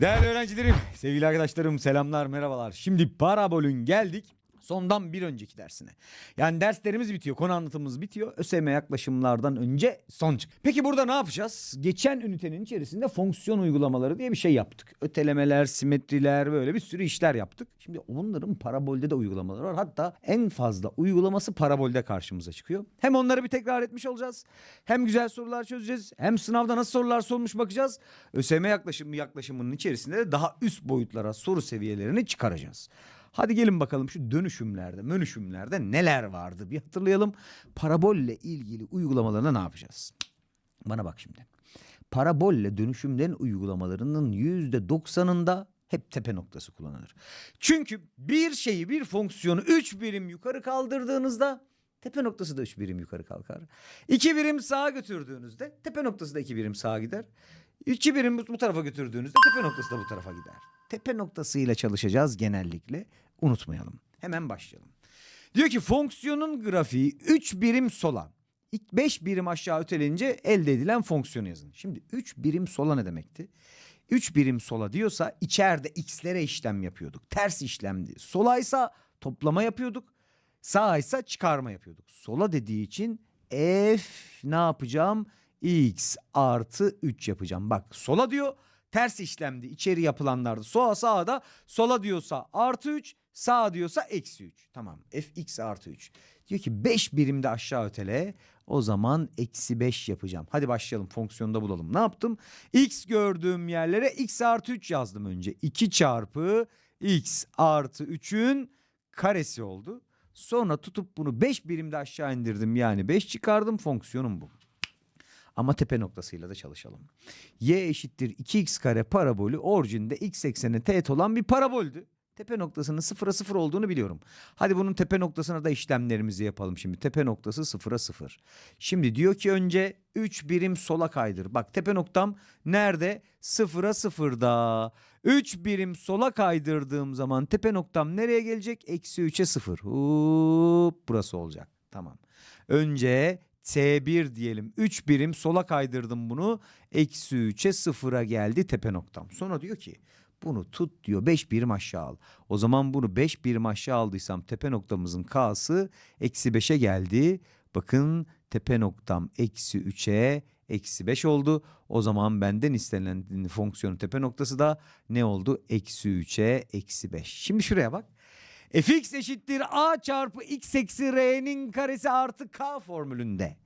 Değerli öğrencilerim, sevgili arkadaşlarım selamlar, merhabalar. Şimdi parabolün geldik sondan bir önceki dersine. Yani derslerimiz bitiyor, konu anlatımımız bitiyor. ÖSYM yaklaşımlardan önce son çık. Peki burada ne yapacağız? Geçen ünitenin içerisinde fonksiyon uygulamaları diye bir şey yaptık. Ötelemeler, simetriler böyle bir sürü işler yaptık. Şimdi onların parabolde de uygulamaları var. Hatta en fazla uygulaması parabolde karşımıza çıkıyor. Hem onları bir tekrar etmiş olacağız. Hem güzel sorular çözeceğiz. Hem sınavda nasıl sorular sormuş bakacağız. ÖSYM yaklaşımı yaklaşımının içerisinde de daha üst boyutlara soru seviyelerini çıkaracağız. Hadi gelin bakalım şu dönüşümlerde, mönüşümlerde neler vardı bir hatırlayalım. Parabolle ilgili uygulamalarına ne yapacağız? Bana bak şimdi. Parabolle dönüşümlerin uygulamalarının yüzde doksanında hep tepe noktası kullanılır. Çünkü bir şeyi bir fonksiyonu 3 birim yukarı kaldırdığınızda tepe noktası da 3 birim yukarı kalkar. 2 birim sağa götürdüğünüzde tepe noktası da 2 birim sağa gider. 2 birim bu tarafa götürdüğünüzde tepe noktası da bu tarafa gider. Tepe noktasıyla çalışacağız genellikle. Unutmayalım. Hemen başlayalım. Diyor ki fonksiyonun grafiği 3 birim sola, 5 birim aşağı ötelince elde edilen fonksiyonu yazın. Şimdi 3 birim sola ne demekti? 3 birim sola diyorsa içeride x'lere işlem yapıyorduk. Ters işlemdi. Solaysa toplama yapıyorduk. Sağaysa çıkarma yapıyorduk. Sola dediği için f ne yapacağım? x artı 3 yapacağım. Bak sola diyor ters işlemdi. içeri yapılanlardı. Sola sağda sola diyorsa artı 3 sağ diyorsa eksi 3. Tamam fx artı 3. Diyor ki 5 birimde aşağı ötele. O zaman eksi 5 yapacağım. Hadi başlayalım fonksiyonda bulalım. Ne yaptım? X gördüğüm yerlere x artı 3 yazdım önce. 2 çarpı x artı 3'ün karesi oldu. Sonra tutup bunu 5 birimde aşağı indirdim. Yani 5 çıkardım fonksiyonum bu. Ama tepe noktasıyla da çalışalım. Y eşittir 2x kare parabolü orijinde x ekseni teğet olan bir paraboldü. Tepe noktasının sıfıra sıfır olduğunu biliyorum. Hadi bunun tepe noktasına da işlemlerimizi yapalım şimdi. Tepe noktası sıfıra sıfır. Şimdi diyor ki önce 3 birim sola kaydır. Bak tepe noktam nerede? Sıfıra sıfırda. 3 birim sola kaydırdığım zaman tepe noktam nereye gelecek? Eksi 3'e sıfır. Hop, burası olacak. Tamam. Önce T1 diyelim. 3 birim sola kaydırdım bunu. Eksi 3'e sıfıra geldi tepe noktam. Sonra diyor ki bunu tut diyor 5 birim aşağı al. O zaman bunu 5 birim aşağı aldıysam tepe noktamızın K'sı eksi 5'e geldi. Bakın tepe noktam eksi 3'e eksi 5 oldu. O zaman benden istenilen fonksiyonun tepe noktası da ne oldu? Eksi 3'e eksi 5. Şimdi şuraya bak. fx eşittir a çarpı x eksi r'nin karesi artı k formülünde.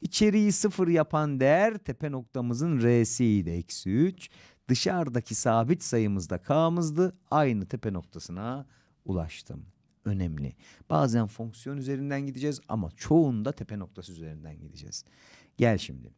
İçeriği sıfır yapan değer tepe noktamızın r'siydi eksi 3. Dışarıdaki sabit sayımız da k'mızdı. Aynı tepe noktasına ulaştım. Önemli. Bazen fonksiyon üzerinden gideceğiz ama çoğunda tepe noktası üzerinden gideceğiz. Gel şimdi.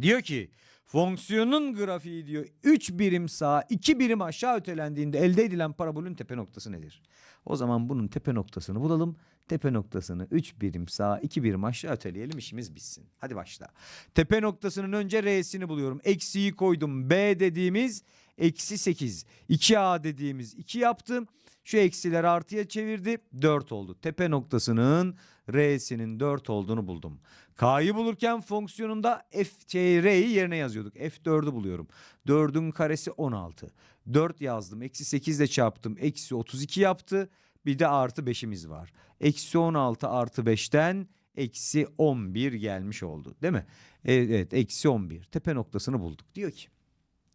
Diyor ki fonksiyonun grafiği diyor 3 birim sağa 2 birim aşağı ötelendiğinde elde edilen parabolün tepe noktası nedir? O zaman bunun tepe noktasını bulalım. Tepe noktasını 3 birim sağa 2 birim aşağı öteleyelim işimiz bitsin. Hadi başla. Tepe noktasının önce R'sini buluyorum. Eksiyi koydum. B dediğimiz eksi 8. 2A dediğimiz 2 yaptım. Şu eksiler artıya çevirdi. 4 oldu. Tepe noktasının R'sinin 4 olduğunu buldum. K'yı bulurken fonksiyonunda F, şey, R'yi yerine yazıyorduk. F4'ü buluyorum. 4'ün karesi 16. 4 yazdım. Eksi 8 ile çarptım. Eksi 32 yaptı. Bir de artı 5'imiz var. Eksi 16 artı 5'ten eksi 11 gelmiş oldu. Değil mi? Evet, evet eksi 11. Tepe noktasını bulduk. Diyor ki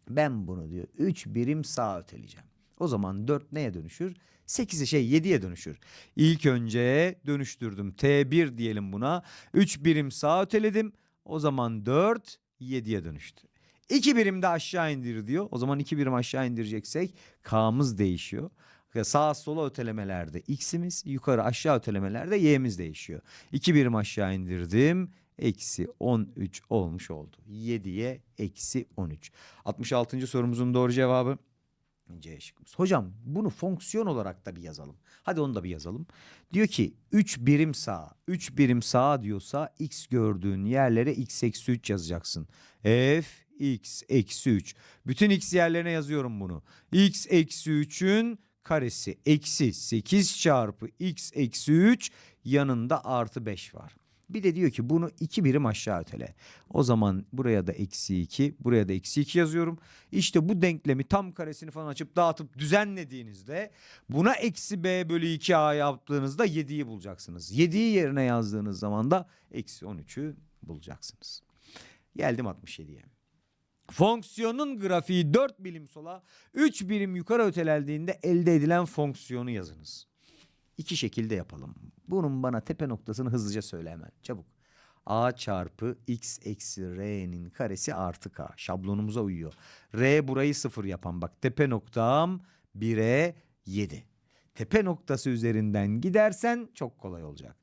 ben bunu diyor 3 birim sağa öteleyeceğim. O zaman 4 neye dönüşür? 8'e şey 7'ye dönüşür. İlk önce dönüştürdüm. T1 diyelim buna. 3 birim sağa öteledim. O zaman 4 7'ye dönüştü. 2 birim de aşağı indir diyor. O zaman 2 birim aşağı indireceksek K'mız değişiyor. Sağa sola ötelemelerde x'imiz, yukarı aşağı ötelemelerde y'miz değişiyor. 2 birim aşağı indirdim. Eksi 13 olmuş oldu. 7'ye eksi 13. 66. sorumuzun doğru cevabı C şıkkımız. Hocam bunu fonksiyon olarak da bir yazalım. Hadi onu da bir yazalım. Diyor ki 3 birim sağa. 3 birim sağa diyorsa x gördüğün yerlere x eksi 3 yazacaksın. F x eksi 3. Bütün x yerlerine yazıyorum bunu. x eksi 3'ün karesi eksi 8 çarpı x eksi 3 yanında artı 5 var. Bir de diyor ki bunu 2 birim aşağı ötele. O zaman buraya da eksi 2 buraya da eksi 2 yazıyorum. İşte bu denklemi tam karesini falan açıp dağıtıp düzenlediğinizde buna eksi b bölü 2a yaptığınızda 7'yi bulacaksınız. 7'yi yerine yazdığınız zaman da eksi 13'ü bulacaksınız. Geldim 67'ye. Fonksiyonun grafiği 4 birim sola 3 birim yukarı ötelendiğinde elde edilen fonksiyonu yazınız. İki şekilde yapalım. Bunun bana tepe noktasını hızlıca söyle hemen çabuk. A çarpı x eksi r'nin karesi artı k. Şablonumuza uyuyor. R burayı sıfır yapan bak tepe noktam 1'e 7. Tepe noktası üzerinden gidersen çok kolay olacak.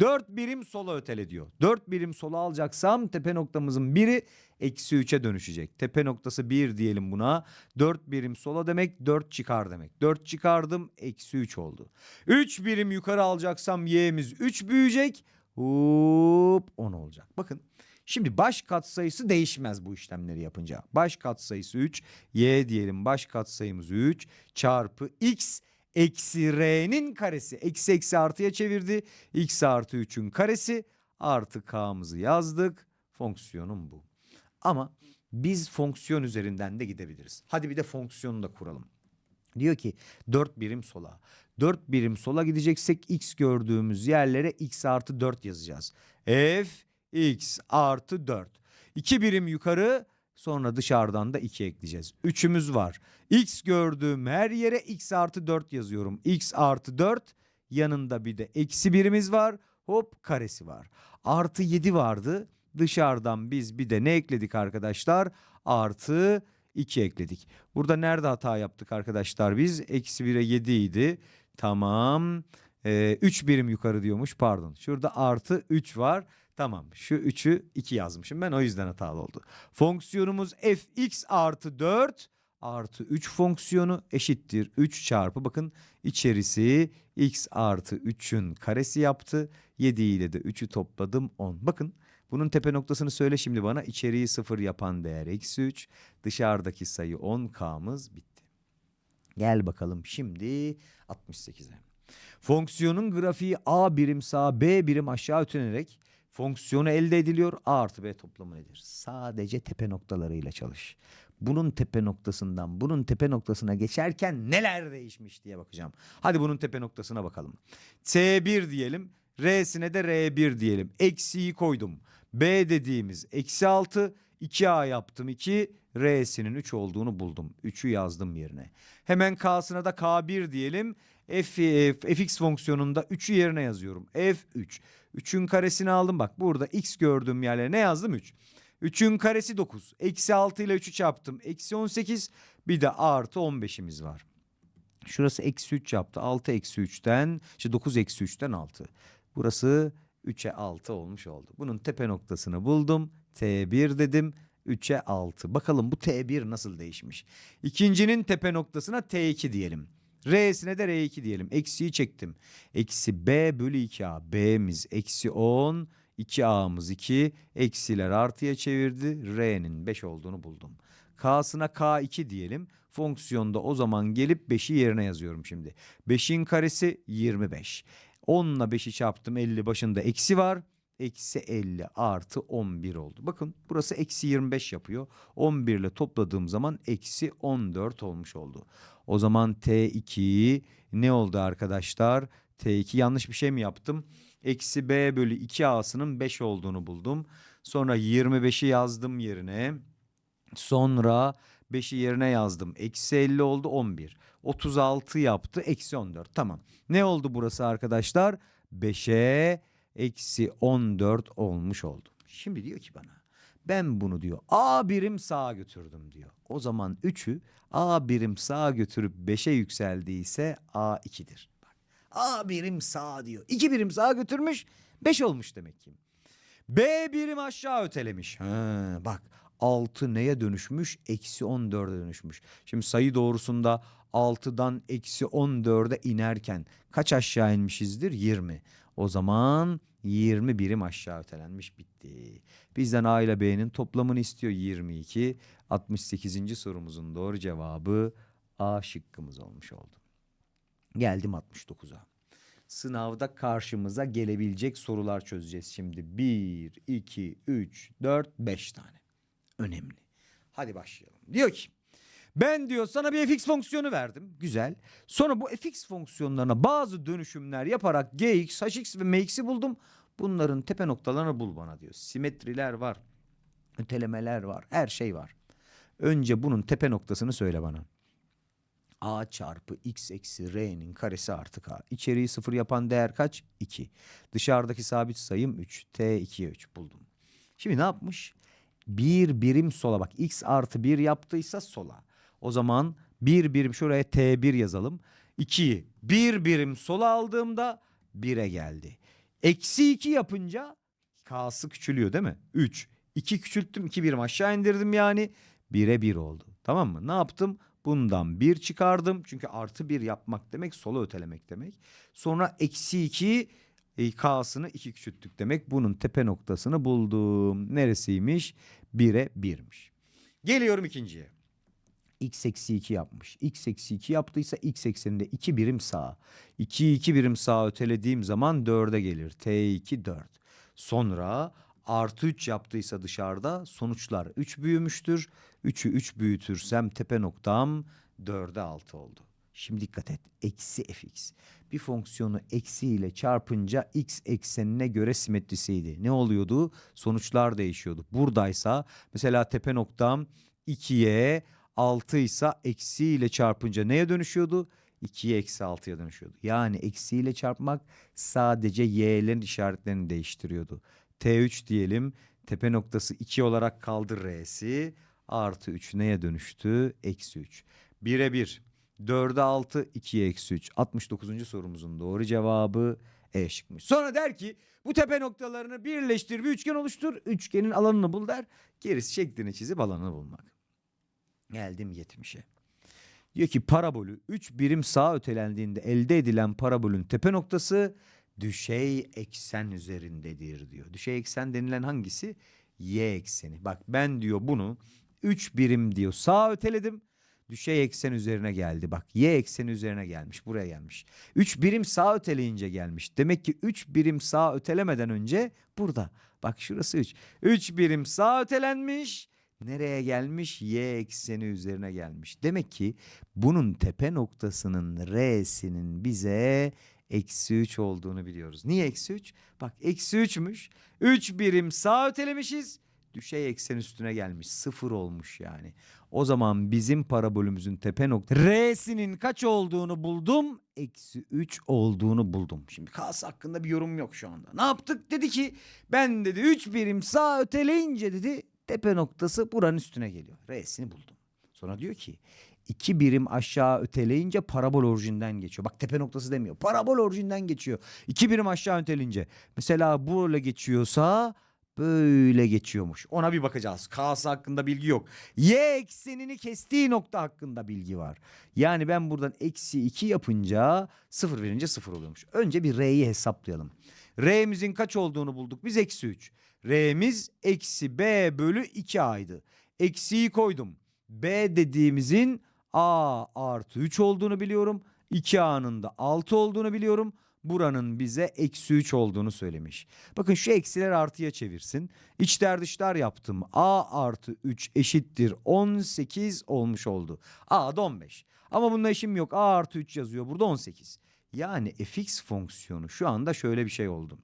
4 birim sola ötele diyor. 4 birim sola alacaksam tepe noktamızın biri eksi 3'e dönüşecek. Tepe noktası 1 diyelim buna. 4 birim sola demek 4 çıkar demek. 4 çıkardım eksi 3 oldu. 3 birim yukarı alacaksam y'miz 3 büyüyecek. Hop 10 olacak. Bakın şimdi baş katsayısı değişmez bu işlemleri yapınca. Baş katsayısı 3 y diyelim baş katsayımız 3 çarpı x eksi r'nin karesi. Eksi eksi artıya çevirdi. x artı 3'ün karesi artı k'mızı yazdık. Fonksiyonum bu. Ama biz fonksiyon üzerinden de gidebiliriz. Hadi bir de fonksiyonu da kuralım. Diyor ki 4 birim sola. 4 birim sola gideceksek x gördüğümüz yerlere x artı 4 yazacağız. f x artı 4. 2 birim yukarı sonra dışarıdan da 2 ekleyeceğiz. 3'ümüz var. x gördüğüm her yere x artı 4 yazıyorum. x artı 4 yanında bir de eksi birimiz var. Hop karesi var. Artı 7 vardı. Dışarıdan biz bir de ne ekledik arkadaşlar? Artı 2 ekledik. Burada nerede hata yaptık arkadaşlar biz? Eksi 1'e 7 idi. Tamam. 3 birim yukarı diyormuş pardon. Şurada artı 3 var. Tamam şu 3'ü 2 yazmışım ben o yüzden hatalı oldu. Fonksiyonumuz fx artı 4 artı 3 fonksiyonu eşittir 3 çarpı bakın içerisi x artı 3'ün karesi yaptı. 7 ile de 3'ü topladım 10. Bakın bunun tepe noktasını söyle şimdi bana. İçeriği 0 yapan değer eksi 3. Dışarıdaki sayı 10k'mız bitti. Gel bakalım şimdi 68'e. Fonksiyonun grafiği a birim sağa b birim aşağı ötenerek fonksiyonu elde ediliyor. A artı b toplamı nedir? Sadece tepe noktalarıyla çalış. Bunun tepe noktasından bunun tepe noktasına geçerken neler değişmiş diye bakacağım. Hadi bunun tepe noktasına bakalım. T1 diyelim. R'sine de R1 diyelim. Eksiyi koydum. B dediğimiz eksi 6. 2A yaptım 2. R'sinin 3 olduğunu buldum. 3'ü yazdım yerine. Hemen K'sına da K1 diyelim. F, f, fx fonksiyonunda 3'ü yerine yazıyorum. F3. 3'ün karesini aldım bak. Burada x gördüğüm yerlere ne yazdım? 3. 3'ün karesi 9. Eksi 6 ile 3'ü çarptım. Eksi 18. Bir de artı 15'imiz var. Şurası eksi 3 yaptı. 6 eksi 3'ten, işte 9 eksi 3'ten 6. Burası 3'e 6 olmuş oldu. Bunun tepe noktasını buldum. T1 dedim. 3'e 6. Bakalım bu T1 nasıl değişmiş? İkincinin tepe noktasına T2 diyelim. R'sine de R2 diyelim. Eksiyi çektim. Eksi B bölü 2A. B'miz eksi 10. 2A'mız 2. Eksiler artıya çevirdi. R'nin 5 olduğunu buldum. K'sına K2 diyelim. Fonksiyonda o zaman gelip 5'i yerine yazıyorum şimdi. 5'in karesi 25. 10 ile 5'i çarptım 50 başında eksi var. Eksi 50 artı 11 oldu. Bakın burası eksi 25 yapıyor. 11 ile topladığım zaman eksi 14 olmuş oldu. O zaman T2 ne oldu arkadaşlar? T2 yanlış bir şey mi yaptım? Eksi B bölü 2A'sının 5 olduğunu buldum. Sonra 25'i yazdım yerine. Sonra 5'i yerine yazdım. Eksi 50 oldu 11. 36 yaptı. Eksi 14. Tamam. Ne oldu burası arkadaşlar? 5'e eksi 14 olmuş oldu. Şimdi diyor ki bana ben bunu diyor A birim sağa götürdüm diyor. O zaman 3'ü A birim sağa götürüp 5'e yükseldiyse A 2'dir. Bak A birim sağa diyor. 2 birim sağa götürmüş 5 olmuş demek ki. B birim aşağı ötelemiş. Ha, bak 6 neye dönüşmüş? Eksi 14'e dönüşmüş. Şimdi sayı doğrusunda 6'dan eksi 14'e inerken kaç aşağı inmişizdir? 20. O zaman 20 birim aşağı ötelenmiş bitti. Bizden A ile B'nin toplamını istiyor 22. 68. sorumuzun doğru cevabı A şıkkımız olmuş oldu. Geldim 69'a. sınavda karşımıza gelebilecek sorular çözeceğiz şimdi. 1, 2, 3, 4, 5 tane. Önemli. Hadi başlayalım. Diyor ki ben diyor sana bir fx fonksiyonu verdim. Güzel. Sonra bu fx fonksiyonlarına bazı dönüşümler yaparak gx, hx ve mx'i buldum. Bunların tepe noktalarını bul bana diyor. Simetriler var. Ötelemeler var. Her şey var. Önce bunun tepe noktasını söyle bana. A çarpı x eksi r'nin karesi artı k. İçeriği sıfır yapan değer kaç? 2. Dışarıdaki sabit sayım 3. T 2'ye 3 buldum. Şimdi ne yapmış? Bir birim sola bak. X artı 1 yaptıysa sola. O zaman bir birim şuraya T1 yazalım. 2'yi bir birim sola aldığımda 1'e geldi. Eksi 2 yapınca K'sı küçülüyor değil mi? 3. 2 küçülttüm 2 birim aşağı indirdim yani. 1'e 1 oldu. Tamam mı? Ne yaptım? Bundan 1 çıkardım. Çünkü artı 1 yapmak demek sola ötelemek demek. Sonra eksi 2 e, K'sını 2 küçülttük demek. Bunun tepe noktasını buldum. Neresiymiş? 1'e 1'miş. Geliyorum ikinciye. X eksi 2 yapmış. X eksi 2 yaptıysa X ekseninde 2 birim sağ. 2'yi 2 birim sağ ötelediğim zaman 4'e gelir. T2 4. Sonra artı 3 yaptıysa dışarıda sonuçlar 3 büyümüştür. 3'ü 3 büyütürsem tepe noktam 4'e 6 oldu. Şimdi dikkat et. Eksi fx. Bir fonksiyonu eksi ile çarpınca x eksenine göre simetrisiydi. Ne oluyordu? Sonuçlar değişiyordu. Buradaysa mesela tepe noktam 2'ye 6 ise eksi ile çarpınca neye dönüşüyordu? 2'ye eksi 6'ya dönüşüyordu. Yani eksi ile çarpmak sadece y'lerin işaretlerini değiştiriyordu. T3 diyelim. Tepe noktası 2 olarak kaldı R'si. Artı 3 neye dönüştü? Eksi 3. 1'e 1. 4'e 6, 2'ye eksi 3. 69. sorumuzun doğru cevabı E şıkmış. Sonra der ki bu tepe noktalarını birleştir bir üçgen oluştur. Üçgenin alanını bul der. Gerisi şeklini çizip alanını bulmak. Geldim 70'e. Diyor ki parabolü 3 birim sağa ötelendiğinde elde edilen parabolün tepe noktası düşey eksen üzerindedir diyor. Düşey eksen denilen hangisi? Y ekseni. Bak ben diyor bunu 3 birim diyor sağa öteledim. Düşey eksen üzerine geldi. Bak y ekseni üzerine gelmiş. Buraya gelmiş. 3 birim sağ öteleyince gelmiş. Demek ki 3 birim sağ ötelemeden önce burada. Bak şurası 3. 3 birim sağ ötelenmiş. Nereye gelmiş? Y ekseni üzerine gelmiş. Demek ki bunun tepe noktasının R'sinin bize eksi 3 olduğunu biliyoruz. Niye eksi 3? Bak eksi 3'müş. 3 birim sağ ötelemişiz. Düşey eksen üstüne gelmiş. Sıfır olmuş yani. O zaman bizim parabolümüzün tepe nokta R'sinin kaç olduğunu buldum. Eksi 3 olduğunu buldum. Şimdi K'sı hakkında bir yorum yok şu anda. Ne yaptık? Dedi ki ben dedi 3 birim sağ öteleyince dedi tepe noktası buranın üstüne geliyor. R'sini buldum. Sonra diyor ki iki birim aşağı öteleyince parabol orijinden geçiyor. Bak tepe noktası demiyor. Parabol orijinden geçiyor. İki birim aşağı öteleyince. Mesela böyle geçiyorsa böyle geçiyormuş. Ona bir bakacağız. K'sı hakkında bilgi yok. Y eksenini kestiği nokta hakkında bilgi var. Yani ben buradan eksi 2 yapınca sıfır verince sıfır oluyormuş. Önce bir R'yi hesaplayalım. R'mizin kaç olduğunu bulduk. Biz eksi 3. R'miz eksi B bölü 2A'ydı. Eksiyi koydum. B dediğimizin A artı 3 olduğunu biliyorum. 2A'nın da 6 olduğunu biliyorum. Buranın bize eksi 3 olduğunu söylemiş. Bakın şu eksiler artıya çevirsin. İçler dışlar yaptım. A artı 3 eşittir 18 olmuş oldu. A da 15. Ama bununla işim yok. A artı 3 yazıyor. Burada 18. Yani fx fonksiyonu şu anda şöyle bir şey oldu.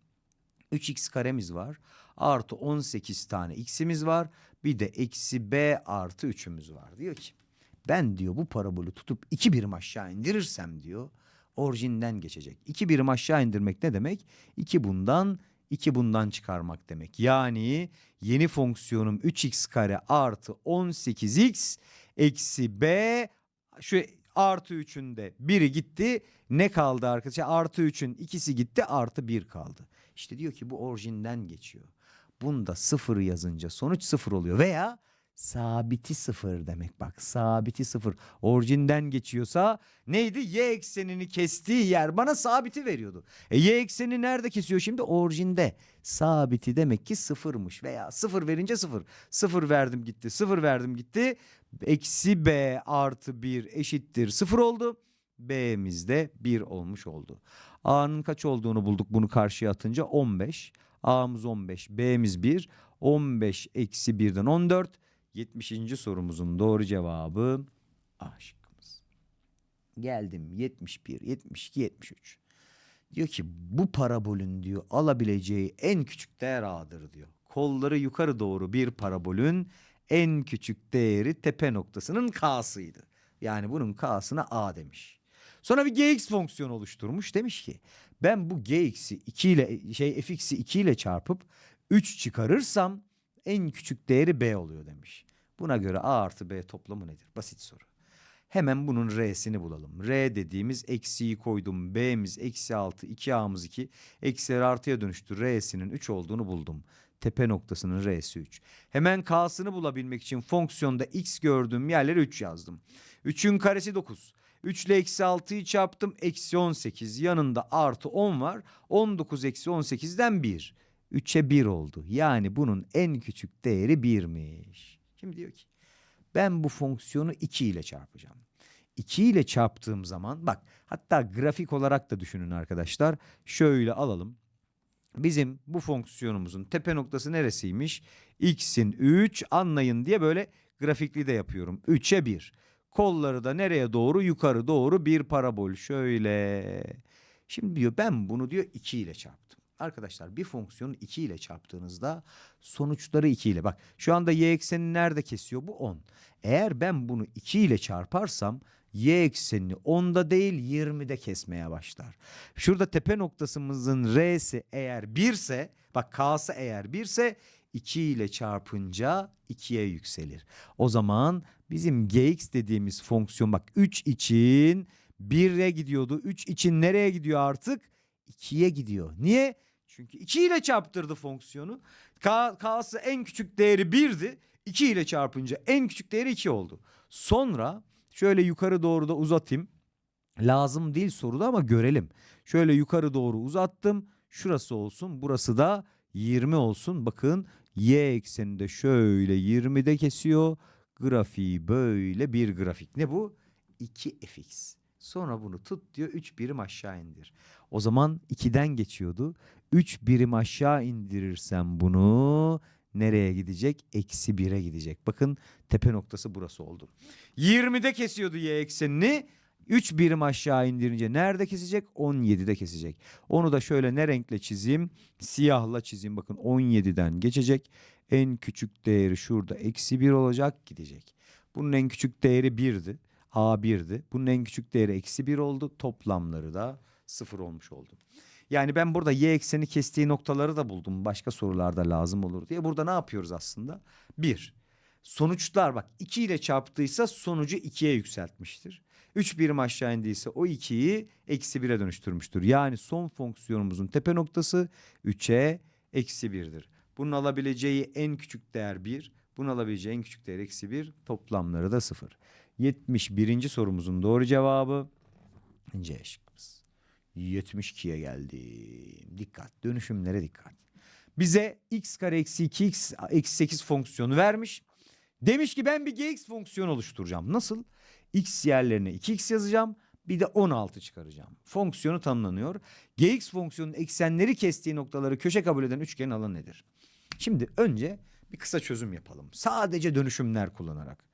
3x karemiz var. Artı 18 tane x'imiz var. Bir de eksi b artı 3'ümüz var. Diyor ki ben diyor bu parabolü tutup iki birim aşağı indirirsem diyor orijinden geçecek. İki birim aşağı indirmek ne demek? İki bundan iki bundan çıkarmak demek. Yani yeni fonksiyonum 3x kare artı 18x eksi b şu artı 3'ün de biri gitti. Ne kaldı arkadaşlar? Artı 3'ün ikisi gitti artı 1 kaldı. İşte diyor ki bu orijinden geçiyor. Bunda sıfır yazınca sonuç sıfır oluyor veya sabiti sıfır demek bak sabiti sıfır orijinden geçiyorsa neydi y eksenini kestiği yer bana sabiti veriyordu. E y ekseni nerede kesiyor şimdi orijinde sabiti demek ki sıfırmış veya sıfır verince sıfır sıfır verdim gitti sıfır verdim gitti eksi b artı 1 eşittir sıfır oldu. B'miz de 1 olmuş oldu. A'nın kaç olduğunu bulduk bunu karşıya atınca 15. A'mız 15, B'miz 1. 15 eksi 1'den 14. 70. sorumuzun doğru cevabı A şıkkımız. Geldim 71, 72, 73. Diyor ki bu parabolün diyor alabileceği en küçük değer A'dır diyor. Kolları yukarı doğru bir parabolün en küçük değeri tepe noktasının K'sıydı. Yani bunun K'sına A demiş. Sonra bir gx fonksiyonu oluşturmuş. Demiş ki ben bu gx'i 2 ile şey fx'i 2 ile çarpıp 3 çıkarırsam en küçük değeri b oluyor demiş. Buna göre a artı b toplamı nedir? Basit soru. Hemen bunun r'sini bulalım. R dediğimiz eksiyi koydum. B'miz eksi 6, 2a'mız 2. Eksileri artıya dönüştü. R'sinin 3 olduğunu buldum. Tepe noktasının R'si 3. Hemen K'sını bulabilmek için fonksiyonda x gördüğüm yerlere 3 yazdım. 3'ün karesi 9. 3 ile eksi 6'yı çarptım. Eksi 18. Yanında artı 10 var. 19 eksi 18'den 1. 3'e 1 oldu. Yani bunun en küçük değeri 1'miş. Şimdi diyor ki ben bu fonksiyonu 2 ile çarpacağım. 2 ile çarptığım zaman bak hatta grafik olarak da düşünün arkadaşlar. Şöyle alalım. Bizim bu fonksiyonumuzun tepe noktası neresiymiş? X'in 3 anlayın diye böyle grafikli de yapıyorum. 3'e 1. Kolları da nereye doğru? Yukarı doğru bir parabol. Şöyle. Şimdi diyor ben bunu diyor 2 ile çarptım. Arkadaşlar bir fonksiyonu 2 ile çarptığınızda sonuçları 2 ile. Bak şu anda y eksenini nerede kesiyor? Bu 10. Eğer ben bunu 2 ile çarparsam y eksenini 10'da değil 20'de kesmeye başlar. Şurada tepe noktasımızın r'si eğer 1 ise bak k'sı eğer 1 ise 2 ile çarpınca 2'ye yükselir. O zaman bizim gx dediğimiz fonksiyon bak 3 için 1'e gidiyordu. 3 için nereye gidiyor artık? 2'ye gidiyor. Niye? Çünkü 2 ile çarptırdı fonksiyonu. K, K'sı en küçük değeri 1'di. 2 ile çarpınca en küçük değeri 2 oldu. Sonra şöyle yukarı doğru da uzatayım. Lazım değil soruda ama görelim. Şöyle yukarı doğru uzattım. Şurası olsun. Burası da 20 olsun. Bakın y ekseninde şöyle 20'de kesiyor. Grafiği böyle bir grafik. Ne bu? 2fx. Sonra bunu tut diyor 3 birim aşağı indir. O zaman 2'den geçiyordu. 3 birim aşağı indirirsem bunu nereye gidecek? Eksi 1'e gidecek. Bakın tepe noktası burası oldu. 20'de kesiyordu y eksenini. 3 birim aşağı indirince nerede kesecek? 17'de kesecek. Onu da şöyle ne renkle çizeyim? Siyahla çizeyim. Bakın 17'den geçecek. En küçük değeri şurada eksi 1 olacak gidecek. Bunun en küçük değeri 1'di. A1'di. Bunun en küçük değeri eksi 1 oldu. Toplamları da 0 olmuş oldu. Yani ben burada y ekseni kestiği noktaları da buldum. Başka sorularda lazım olur diye. Burada ne yapıyoruz aslında? 1. Sonuçlar bak 2 ile çarptıysa sonucu 2'ye yükseltmiştir. 3 birim aşağı indiyse o 2'yi eksi 1'e dönüştürmüştür. Yani son fonksiyonumuzun tepe noktası 3'e eksi 1'dir. Bunun alabileceği en küçük değer 1. Bunun alabileceği en küçük değer eksi 1. Toplamları da 0. 71. sorumuzun doğru cevabı C şıkkımız. 72'ye geldim. Dikkat. Dönüşümlere dikkat. Bize x kare eksi 2x eksi 8 fonksiyonu vermiş. Demiş ki ben bir gx fonksiyonu oluşturacağım. Nasıl? x yerlerine 2x yazacağım. Bir de 16 çıkaracağım. Fonksiyonu tanımlanıyor. gx fonksiyonun eksenleri kestiği noktaları köşe kabul eden üçgenin alanı nedir? Şimdi önce bir kısa çözüm yapalım. Sadece dönüşümler kullanarak.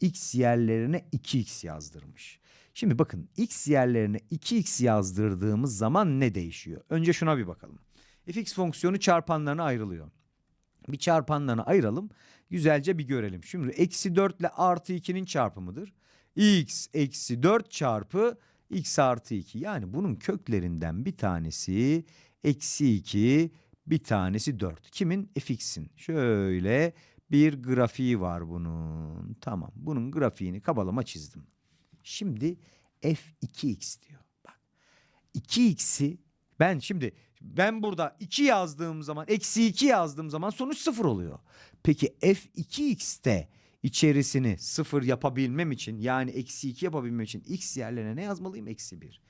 X yerlerine 2x yazdırmış. Şimdi bakın x yerlerine 2x yazdırdığımız zaman ne değişiyor? Önce şuna bir bakalım. fx fonksiyonu çarpanlarına ayrılıyor. Bir çarpanlarına ayıralım. Güzelce bir görelim. Şimdi eksi 4 ile artı 2'nin çarpımıdır. x eksi 4 çarpı x artı 2. Yani bunun köklerinden bir tanesi eksi 2 bir tanesi 4. Kimin? fx'in. Şöyle bir grafiği var bunun. Tamam bunun grafiğini kabalama çizdim. Şimdi f2x diyor. Bak 2x'i ben şimdi ben burada 2 yazdığım zaman eksi 2 yazdığım zaman sonuç 0 oluyor. Peki f2x'te içerisini 0 yapabilmem için yani eksi 2 yapabilmem için x yerlerine ne yazmalıyım? Eksi 1.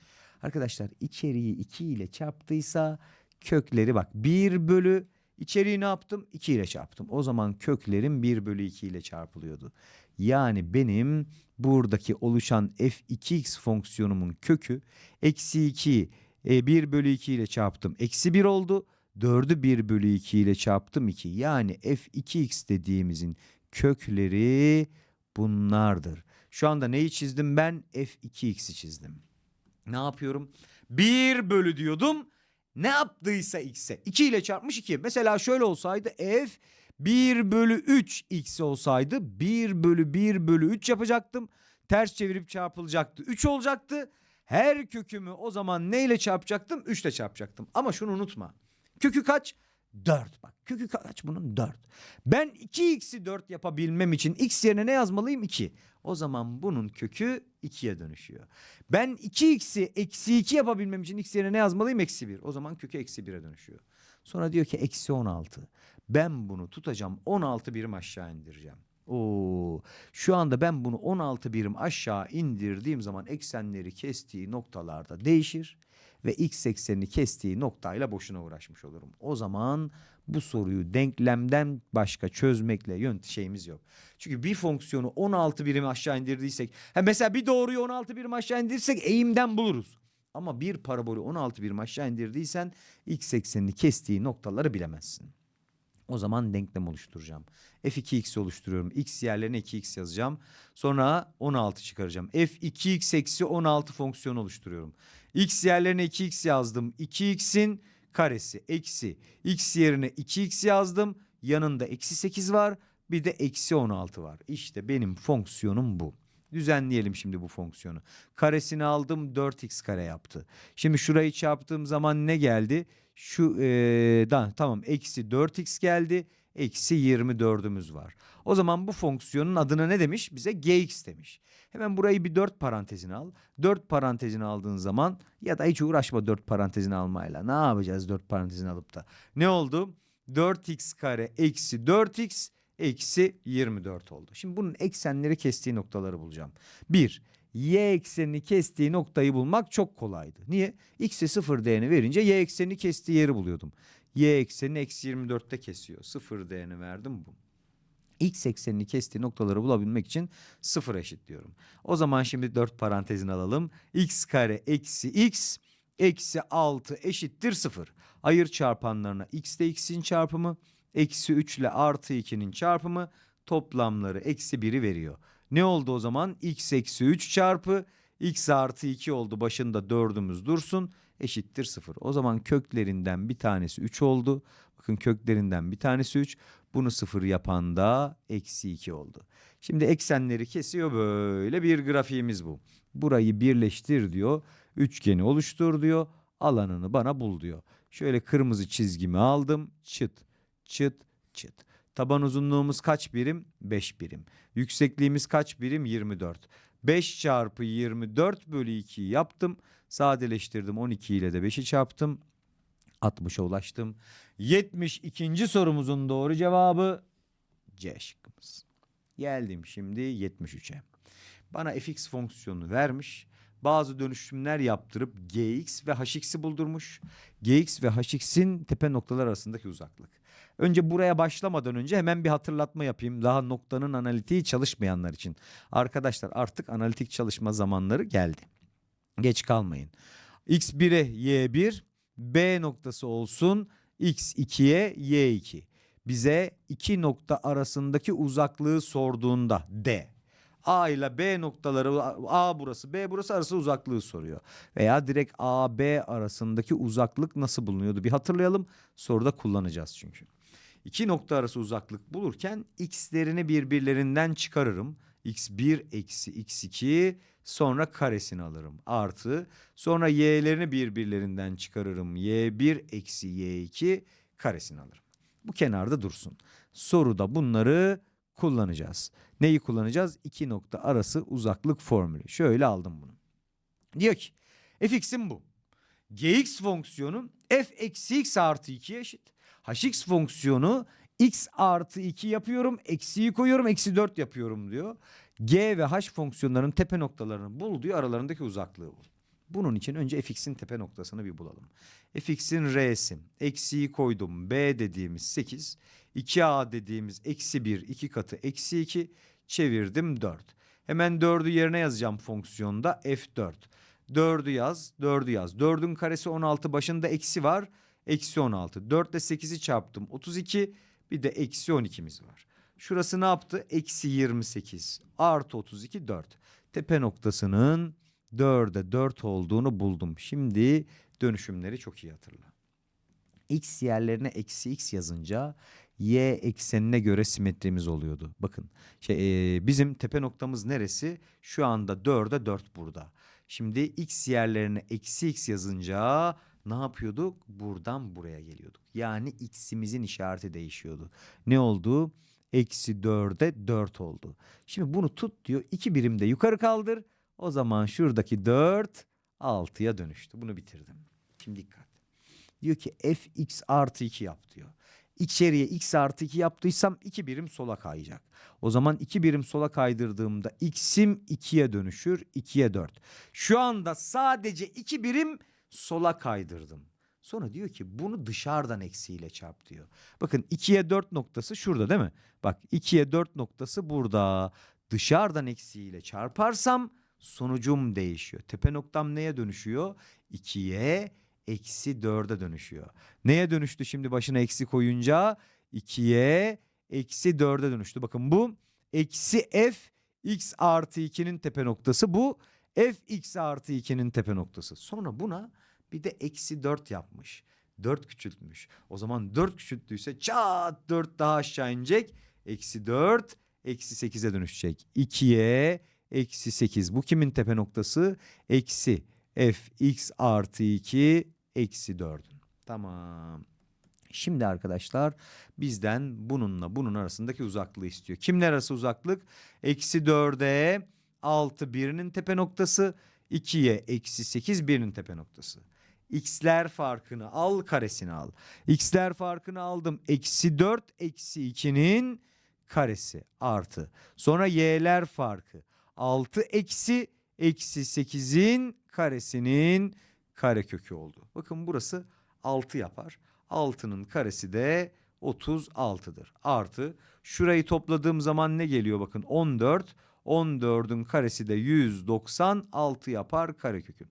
Arkadaşlar içeriği 2 ile çarptıysa kökleri bak 1 bölü içeriği ne yaptım? 2 ile çarptım. O zaman köklerim 1 bölü 2 ile çarpılıyordu. Yani benim buradaki oluşan f2x fonksiyonumun kökü eksi 2 e, 1 bölü 2 ile çarptım. Eksi 1 oldu. 4'ü 1 bölü 2 ile çarptım 2. Yani f2x dediğimizin kökleri bunlardır. Şu anda neyi çizdim ben? f2x'i çizdim. Ne yapıyorum? 1 bölü diyordum. Ne yaptıysa x'e. 2 ile çarpmış 2. Mesela şöyle olsaydı f 1 bölü 3 x olsaydı 1 bölü 1 bölü 3 yapacaktım. Ters çevirip çarpılacaktı. 3 olacaktı. Her kökümü o zaman neyle çarpacaktım? 3 ile çarpacaktım. Ama şunu unutma. Kökü kaç? 4 bak. Kökü kaç bunun? 4. Ben 2x'i 4 yapabilmem için x yerine ne yazmalıyım? 2. O zaman bunun kökü 2'ye dönüşüyor. Ben 2x'i eksi 2 yapabilmem için x yerine ne yazmalıyım? Eksi 1. O zaman kökü eksi 1'e dönüşüyor. Sonra diyor ki eksi 16. Ben bunu tutacağım 16 birim aşağı indireceğim. Oo, şu anda ben bunu 16 birim aşağı indirdiğim zaman eksenleri kestiği noktalarda değişir ve x eksenini kestiği noktayla boşuna uğraşmış olurum. O zaman bu soruyu denklemden başka çözmekle yönt şeyimiz yok. Çünkü bir fonksiyonu 16 birim aşağı indirdiysek, ha mesela bir doğruyu 16 birim aşağı indirirsek eğimden buluruz. Ama bir parabolü 16 birim aşağı indirdiysen x eksenini kestiği noktaları bilemezsin. O zaman denklem oluşturacağım. f2x oluşturuyorum. x yerlerine 2x yazacağım. Sonra 16 çıkaracağım. f2x eksi 16 fonksiyonu oluşturuyorum. x yerlerine 2x yazdım. 2x'in karesi eksi x yerine 2x yazdım. Yanında eksi 8 var. Bir de eksi 16 var. İşte benim fonksiyonum bu. Düzenleyelim şimdi bu fonksiyonu. Karesini aldım 4x kare yaptı. Şimdi şurayı çarptığım zaman ne geldi? Şu ee, da, tamam eksi 4x geldi. Eksi 24'ümüz var. O zaman bu fonksiyonun adına ne demiş? Bize gx demiş. Hemen burayı bir 4 parantezine al. 4 parantezine aldığın zaman ya da hiç uğraşma 4 parantezine almayla. Ne yapacağız 4 parantezine alıp da? Ne oldu? 4x kare eksi 4x eksi 24 oldu. Şimdi bunun eksenleri kestiği noktaları bulacağım. 1. Y eksenini kestiği noktayı bulmak çok kolaydı. Niye? X'e 0 değerini verince Y eksenini kestiği yeri buluyordum. Y eksenini eksi 24'te kesiyor. 0 değerini verdim bu. X eksenini kestiği noktaları bulabilmek için 0 eşitliyorum. O zaman şimdi 4 parantezini alalım. X kare eksi X eksi 6 eşittir 0. Ayır çarpanlarına X ile X'in çarpımı eksi 3 ile artı 2'nin çarpımı toplamları eksi 1'i veriyor. Ne oldu o zaman? X eksi 3 çarpı X artı 2 oldu. Başında 4'ümüz dursun. Eşittir 0. O zaman köklerinden bir tanesi 3 oldu. Bakın köklerinden bir tanesi 3. Bunu 0 yapan da eksi 2 oldu. Şimdi eksenleri kesiyor böyle bir grafiğimiz bu. Burayı birleştir diyor. Üçgeni oluştur diyor. Alanını bana bul diyor. Şöyle kırmızı çizgimi aldım. Çıt çıt çıt. Taban uzunluğumuz kaç birim? 5 birim. Yüksekliğimiz kaç birim? 24. 5 çarpı 24 bölü 2 yaptım. Sadeleştirdim 12 ile de 5'i çarptım. 60'a ulaştım. 72. sorumuzun doğru cevabı C şıkkımız. Geldim şimdi 73'e. Bana fx fonksiyonu vermiş. Bazı dönüşümler yaptırıp gx ve hx'i buldurmuş. gx ve hx'in tepe noktalar arasındaki uzaklık. Önce buraya başlamadan önce hemen bir hatırlatma yapayım. Daha noktanın analitiği çalışmayanlar için. Arkadaşlar artık analitik çalışma zamanları geldi. Geç kalmayın. X1'e Y1, B noktası olsun. X2'ye Y2. Bize iki nokta arasındaki uzaklığı sorduğunda D. A ile B noktaları A burası B burası arası uzaklığı soruyor. Veya direkt A B arasındaki uzaklık nasıl bulunuyordu bir hatırlayalım. Soruda kullanacağız çünkü. İki nokta arası uzaklık bulurken x'lerini birbirlerinden çıkarırım. x1 eksi x2 sonra karesini alırım. Artı sonra y'lerini birbirlerinden çıkarırım. y1 eksi y2 karesini alırım. Bu kenarda dursun. Soruda bunları kullanacağız. Neyi kullanacağız? İki nokta arası uzaklık formülü. Şöyle aldım bunu. Diyor ki fx'im bu. gx fonksiyonu f eksi x artı 2'ye eşit. hx fonksiyonu x artı 2 yapıyorum. Eksiyi koyuyorum. Eksi 4 yapıyorum diyor. G ve H fonksiyonlarının tepe noktalarını bul diyor. Aralarındaki uzaklığı bul. Bunun için önce fx'in tepe noktasını bir bulalım. fx'in r'si. Eksiyi koydum. b dediğimiz 8. 2a dediğimiz eksi 1 2 katı eksi 2. çevirdim 4. Hemen 4'ü yerine yazacağım fonksiyonda f4. 4'ü yaz 4'ü yaz. 4'ün karesi 16 başında eksi var. Eksi 16. 4 ile 8'i çarptım 32 bir de eksi 12'miz var. Şurası ne yaptı? Eksi 28 artı 32 4. Tepe noktasının 4'e 4 olduğunu buldum. Şimdi dönüşümleri çok iyi hatırla. X yerlerine eksi x yazınca y eksenine göre simetrimiz oluyordu. Bakın şey, e, bizim tepe noktamız neresi? Şu anda 4'e 4 burada. Şimdi x yerlerine eksi x yazınca ne yapıyorduk? Buradan buraya geliyorduk. Yani x'imizin işareti değişiyordu. Ne oldu? Eksi 4'e 4 oldu. Şimdi bunu tut diyor. iki birim de yukarı kaldır. O zaman şuradaki 4 6'ya dönüştü. Bunu bitirdim. Şimdi dikkat. Diyor ki fx artı 2 yap diyor. İçeriye x artı 2 yaptıysam 2 birim sola kayacak. O zaman 2 birim sola kaydırdığımda x'im 2'ye dönüşür. 2'ye 4. Şu anda sadece 2 birim sola kaydırdım. Sonra diyor ki bunu dışarıdan eksiyle çarp diyor. Bakın 2'ye 4 noktası şurada değil mi? Bak 2'ye 4 noktası burada. Dışarıdan eksiyle çarparsam sonucum değişiyor. Tepe noktam neye dönüşüyor? 2'ye eksi 4'e dönüşüyor. Neye dönüştü şimdi başına eksi koyunca? 2'ye eksi 4'e dönüştü. Bakın bu eksi f x artı 2'nin tepe noktası. Bu f x artı 2'nin tepe noktası. Sonra buna bir de eksi 4 yapmış. 4 küçültmüş. O zaman 4 küçülttüyse çat 4 daha aşağı inecek. Eksi 4 eksi 8'e dönüşecek. 2'ye eksi 8. Bu kimin tepe noktası? Eksi f x artı 2 eksi 4'ün. Tamam. Şimdi arkadaşlar bizden bununla bunun arasındaki uzaklığı istiyor. Kimler arası uzaklık? Eksi 4'e 6 birinin tepe noktası. 2'ye eksi 8 birinin tepe noktası. X'ler farkını al karesini al. X'ler farkını aldım. Eksi 4 eksi 2'nin karesi artı. Sonra y'ler farkı. 6 eksi eksi 8'in karesinin karekökü oldu. Bakın burası 6 yapar. 6'nın karesi de 36'dır. Artı şurayı topladığım zaman ne geliyor bakın 14. 14'ün karesi de 196 yapar karekökü.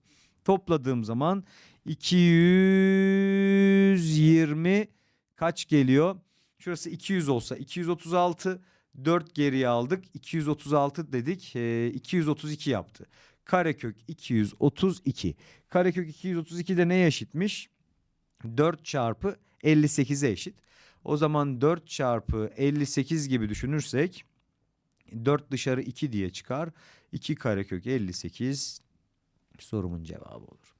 Topladığım zaman 220 kaç geliyor? Şurası 200 olsa 236 4 geriye aldık. 236 dedik. e, 232 yaptı. Karekök 232. Karekök 232 de neye eşitmiş? 4 çarpı 58'e eşit. O zaman 4 çarpı 58 gibi düşünürsek 4 dışarı 2 diye çıkar. 2 karekök 58 sorumun cevabı olur.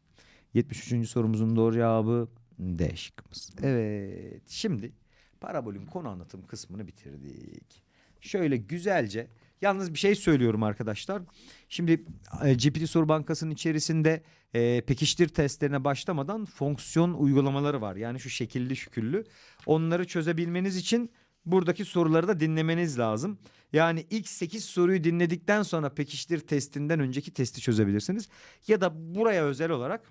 73. sorumuzun doğru cevabı D şıkkımız. Evet şimdi parabolün konu anlatım kısmını bitirdik. Şöyle güzelce yalnız bir şey söylüyorum arkadaşlar. Şimdi e, GPT soru bankasının içerisinde e, pekiştir testlerine başlamadan fonksiyon uygulamaları var. Yani şu şekilli şüküllü. Onları çözebilmeniz için buradaki soruları da dinlemeniz lazım. Yani ilk 8 soruyu dinledikten sonra pekiştir testinden önceki testi çözebilirsiniz. Ya da buraya özel olarak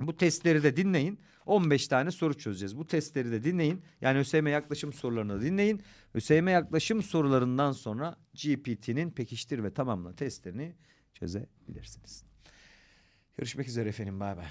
bu testleri de dinleyin. 15 tane soru çözeceğiz. Bu testleri de dinleyin. Yani ÖSYM yaklaşım sorularını dinleyin. ÖSYM yaklaşım sorularından sonra GPT'nin pekiştir ve tamamla testlerini çözebilirsiniz. Görüşmek üzere efendim. Bay bay.